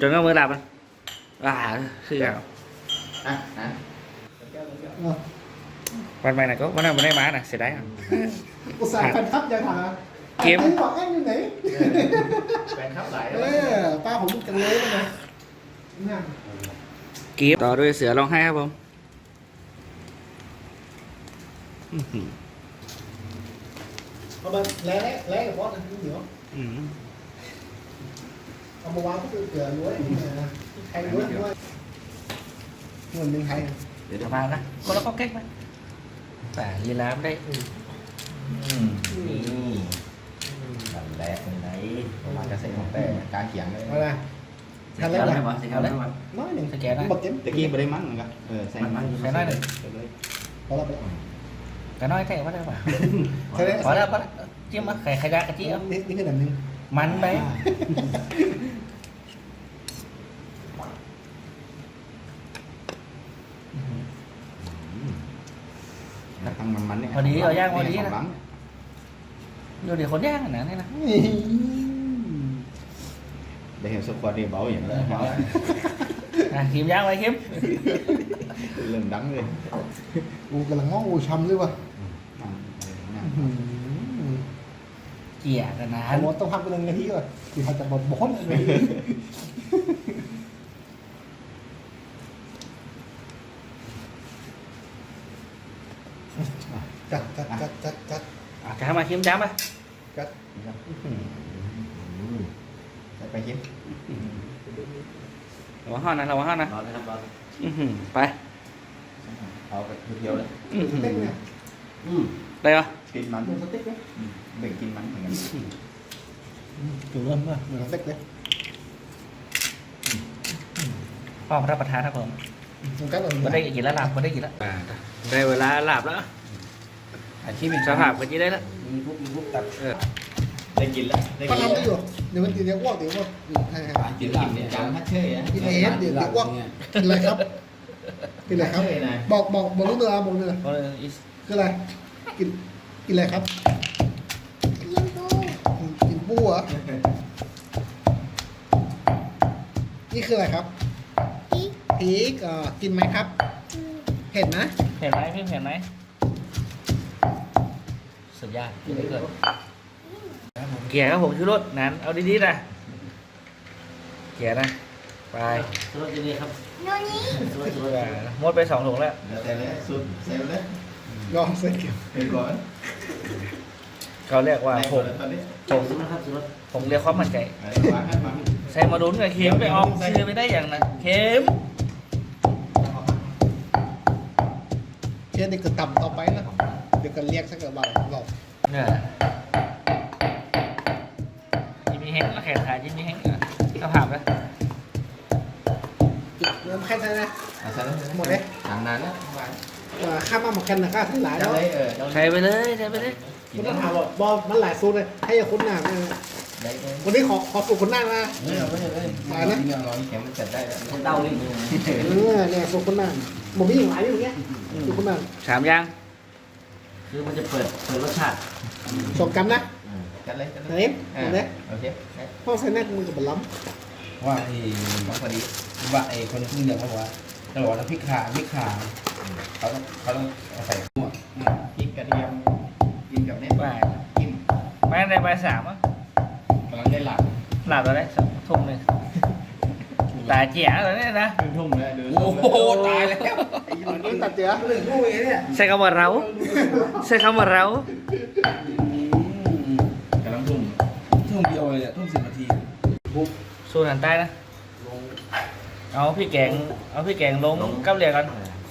จนก็มือหลับอะอ่าคือเอาอะนะวันใหม่น่ะก็วันนั้นไม่ได้มาน่ะเสียดายอะอุตส่าห์แฟนคลั บยังถามเกมไอ้บอกแอนอยู่ไหนแฟนคลับหลายเออป้าผมจังเลยนะเนี่ยกีบต่อด้วยเสือร้องไห้ครับผมอื้อหือเอามาแล้แล้กับบอสนะเดี๋ยวอืมเอามาวางก็เกลือล้วนนะใครล้วนด้วยเงินหนึ่งไทยเดี๋ยวจะมานะคนละก็เก๊กไหมแต่ลีลาไม่ได้อืมนี่นั่นแหละเป็นไหนประมาณจะเสร็จของแต่การเขียงเลยเอาละทันแล้วไหมวะสิครับแล้วน้อยหนึ่งสแกนนะบอกเก็บตะกี้ไม่ได้มั้งเหมือนกันเออใส่มั้งใส่หน่อยหนึ่งพอเราไปก็น้อยแท้ว่าได้ป่ะใช่ไหมพอแล้วพอแล้วจิ้มมาไข่ไข่ดากะทิเอานี่นี่คือแบบนึงมันไปทางมันมัน เนี่ยพอดีเอาย่างพอดีขนะงหลังดูเดี๋ยวคนย่างอันนั้นนี่นะได้เห็นสควอตเดียวเบาอย่างเลยเบาอะคิมย่างไว้คิมเริ่มดังเลยกูกำลังง้อกูช้ำด้วยว่ะนั่งนั่งเกี่ยกันนะไอ้มดต้องพักไปหนึ่งนาทีก่อนที่เขาจะบดบดเลย จัดจัดจัดจัดจัดอะจ้ามาคิมจ้ามาจัดใส่ไปคิดระวังห้องนะระวังห้องนะรอเลยครับรอเลยอื้อหือไปเอาไปเที่ยวเลยอื้อหือเต้นเนี่ยได้ปะกินมันหมูสเต็กไหมเบ่งกินมันเหมือนกันถูกเริ่มป่ะเหมือนสเต็กเลยพ่อรับประทานครับผมมันก็เหมือนไม่ได้กินแล้วหลับไม่ได้กินแล้วได้เวลาหลับแล้ว อาชีพเป็นสภาพก็จะได้แล้วมีปุ๊บมีปุ๊บตัดเออ ได้กินแล้วได้ก็กินทำได้อยู่เดี๋ยวมันกินเดี๋ยวอ้วกเดี๋ยวอ้วกใช่ครับ กินกินเนี่ยจังฮัทเช่ยกินเอสเดี๋ยวเดี๋ยวอ้วกกินอะไรครับกินอะไรครับบอกบอกบอกลูกเรือบอกลูกเรือเพราะอีสคืออะไรกินกินอะไรครับกินปูเหรอนี่คืออะไรครับพริกอ่ากินไหมครับเผ็ดนะเห็นไหมพี่เห็นไหม สุดยอดกินได้เกินเกียร์ครับผมชูรสนั้น เอาดีๆนะเกียร์นะ ไปสวัสดีครับหมดไปสองถุงแล้วแล้วแต่เลยสุดเซลเลยลองเสร็จเกี่ยวเป็นก่อนเขาเรียกว่าผมตอนนี้ผมสวัสดีครับสวัสดีผมเรียกความมั่นใจวางให้ฟังใส่มาดุนกับเข็มไปออกชื่อไม่ได้อย่างนั้นเข็มเช่นนี้ก็ต่ำต่อไปนะ เดี๋ยวกันเรียกสักกระเบาหลอกเนี่ยยิมมี่แฮงก็แข่งขายยิมมี่แฮงก็ผ่านแล้วเริ่มแค่นั้นนะอะใส่เลยหมดเลยทำนานแล้วเอ่อข้ามมาหมดกันนะก็ทั้งหลายได้แล้วเลยเออใส่ไปเลยใส่ไปเลยคุณต้องถามว่าบอมันหลายสูตรเลยให้คุณหน้าเออได้เลยวันนี้ขอขอสูตรคุณหน้ามาไม่เอาไม่เอาเลยมานะเรื่องร้อยแข็งมันจัดได้แล้วเต้าลิ้นเออเนี่ยสูตรคุณหน้าผมมีอย่างไรอยู่เนี้ยสูตรคุณหน้าสามอย่าง คือมันจะเปิดเปิดรสชาติสองกรัมนะจัดเลยจัดไหนเลยเห็นไหมโอเคพ่อใส่แน่มือกับบะล้ว่าไอ้ต้องพอดีว่าไอ้คนที่เนี่ยเขาบอกว่าเขาบอกว่าพริกขาพริกขาเขาต้องเขาต้องเอาใส่หัวพริกกระเทียมกินกับเนี้ยว่ากินแม่ในใบสามอะกำลังได้หลักหลับแล้วได้ทุ่มหนึ่งตาเจี๋ยแล้วเนี่ยนะครึ่งทุ่มเลยดูโอ้โหตายแล้วำนี่ ตัดเจือเรื่องงูอย่างเนี้ยใช้คำว่าเรา ใช้คำว่าเรากำลังทุ่มทุ่มเดียวเลยเนี่ยทุ่มสิบนาทีสูตรหันใต้นะ เอาพี่แกง เอาพี่แกงลงกับเหลียกัน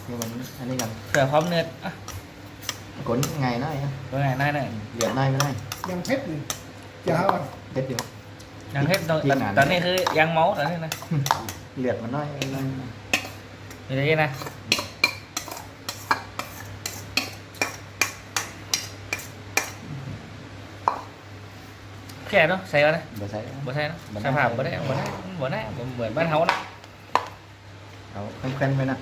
นี่มันอันนี้กันเผื่อความเนื้ออะกนไงน้อยนะเป็นไงน่าหน่อยเหลือน้อยไม่ได้ยังเพชรอยู่เจ้าอะเด็ดอยู่ยังเทปตอนที่งานตอนนี้คือยังเมาส์ตอนนี้นะเหลือมันน้อยน้อยมีอะไรนะ แค่เนาะใส่ก่อนนะบ่ใส่บ่ใช่เนาะบ่ได้สภาพบ่ได้บ่ได้บ่ได้บ่เหมือนบ้านเฮานะเอาเคล้นๆไปนะ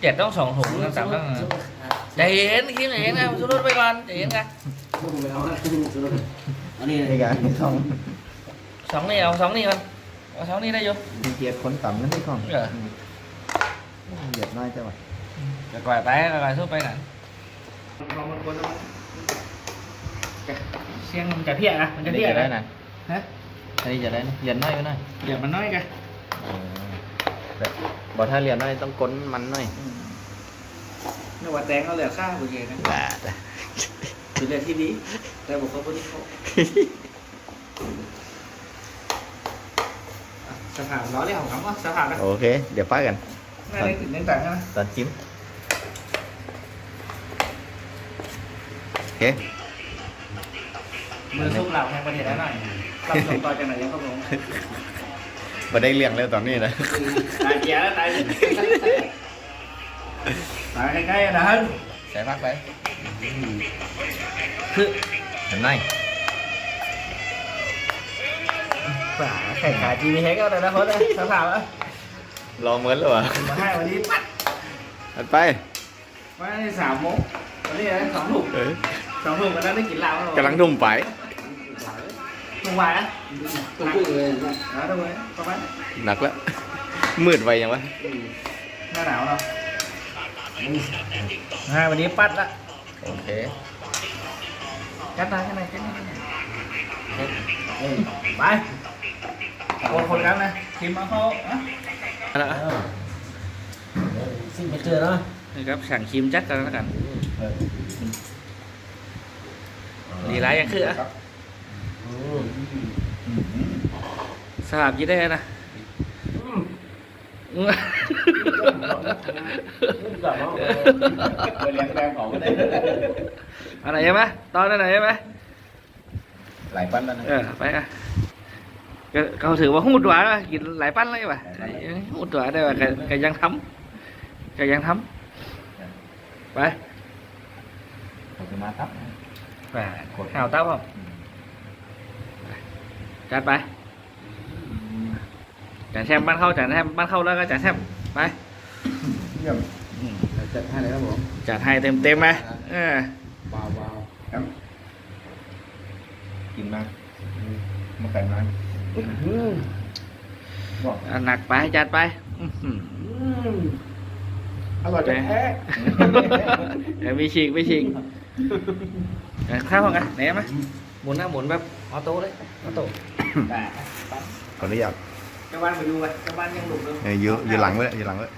เจ็ดต้องสองถุงทั้งสามต้องใจเย็นคิดใจเย็นนะสู้รถไปก่อนใจเย็นนะพูดไปแล้วนะอันนี้นี่กันนี่ต้องสองนี่เอาสองนี่ก่อนเอาสองนี่ได้อยู่มีเกียร์คนต่ำนั่นที่ของเหรอเหยียบน้อยจังวะจะก่อยไปก่อยสู้ไปหนั เสียงมันจะเพี้ยนะมันจะเพี้ยได้นะนะฮะอันนี้จะได้นะเหรียญน้อยไปหน่อยเดี๋ยวมันน้อยกันแต่บอกถ้าเหรียญน้อยต้องก้นมันหน่อยไม่ว่าแตงเขาเหลือข้าวไปเลยนะบาดคือเรื่องที่ดีแต่บุคคลคนนี้เขาสภาพล้อเรียกของคำว่าสภาพนะโอเค เดี๋ยวป้ากันไม่ได้ถึงเรื่องต่างนะตอนจิ้มโอเค มือซุปเหล่าแห่งประเทศแล้วหน่อยรับส่งต่อจากไหนยังครับผมมาได้เลี้ยงแล้วตอนนี้นะตายเกียร์แล้วตายตายใกล้ๆนะฮะใส่พักไปคือเห็นไหมป่าแข่งขาจีมีเฮก็แต่ละคนเลยสภาพอะรอเหมือนแล้วเหรอมาให้วันนี้ปัดอันไปมาให้สามโมงวันนี้สองถุงเอ้ยสองถุงวันนั้นได้กินเหล้ากำลังดุ่มไป ถุงวายนะตัวพูดเลยนะนะทุกคนประมาณหนักแล้วมืดไปยังวะหน้าหนาวเนาะอ่าวันนี้ปัดละโอเคกัดตาแค่ไหนแค่ไหนไปคนคนกันนะทีมมาเขาอะซิงเกิลเจอเนาะนี่ครับสั่งครีมจัดกันแล้วกันดีไรยังคืออะ สลับยี่ได้นะเลี้ยงแรงของก็ได้อะไรใช่ไหมตอนนั้นไหนใช่ไหมหลายปั้นแล้วนะเออไปอะก็เขาถือว่าหูดหวานนะกินหลายปั้นเลยป่ะหูดหวานได้ป่ะก็ก็ยังทำก็ยังทำไปขอบคุณมากครับไปข้าวเต้าครับ จัดไปจัดแซมบ้านเข้าจัดแซมบ้านเข้าแล้วก็จัดแซมไปเยี่ยมจัดให้เลยครับผมจัดให้เต็มเต็มๆไหมเออว้าวว้าวกินมากมาไก่มาเอาหนักไปจัดไปอื้อหืออร่อยแท้เดี๋ยวมีฉีกมีฉีกเดี๋ยวข้าวกันไหนไหมหมุนนะหมุนแบบออโต้เลยออโต้ ขออนุญาตเจ้าบ้านไปดูไปเจ้าบ้านยังหลุดเลยเอ้ยอยู่อยู่หลังไว้อยู่หลังไว้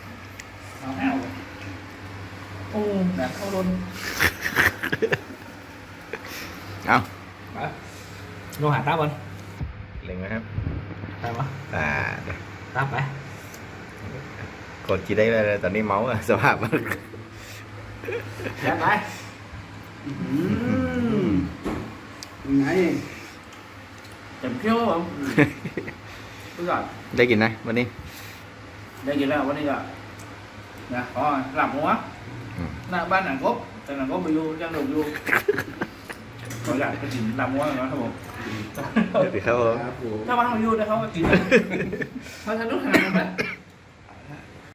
เตาบอลเล็งนะครับไปวะอ่าตามไปกดจีได้เลยตอนนี้เมาส์อะสภาพมันจัดไปอืมไงเต็มเที่ยวครับผมดูก่อนได้กินนะวันนี้ ได้กินแล้ววันนี้ก็นะอ๋อหลับหัวอืม หน้าบ้านหนังกบแต่หนังกบไปอยู่ยังหลบอยู่ขออยากไปกินหลับหัวหน่อยนะครับผมสวัสดีครับผม ครับผมถ้าบ้านเขาอยู่นะเขาก็กินเขาทะลุขนาดนั้นนะ